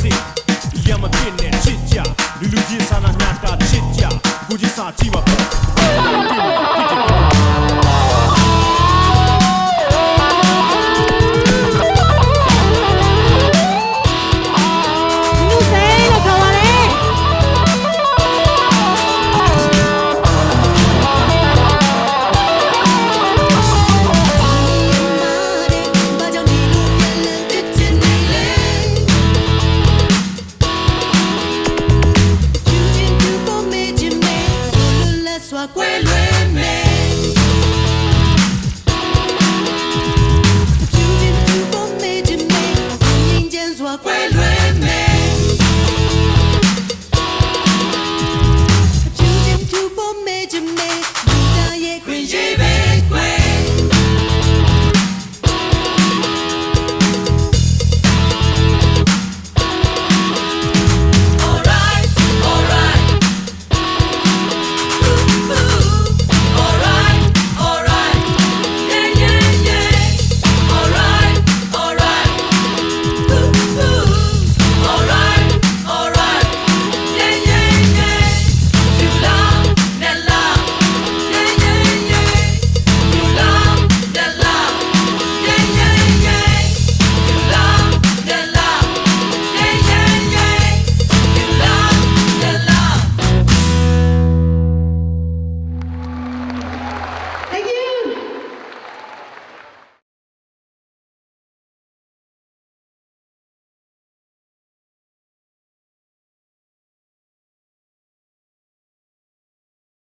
စစ်ရမပြင်းနဲ့ချစ်ကြလူလူချင်းစာနာညာတာချစ်ကြကိုကြီးစာကြည့်ပါပေါ့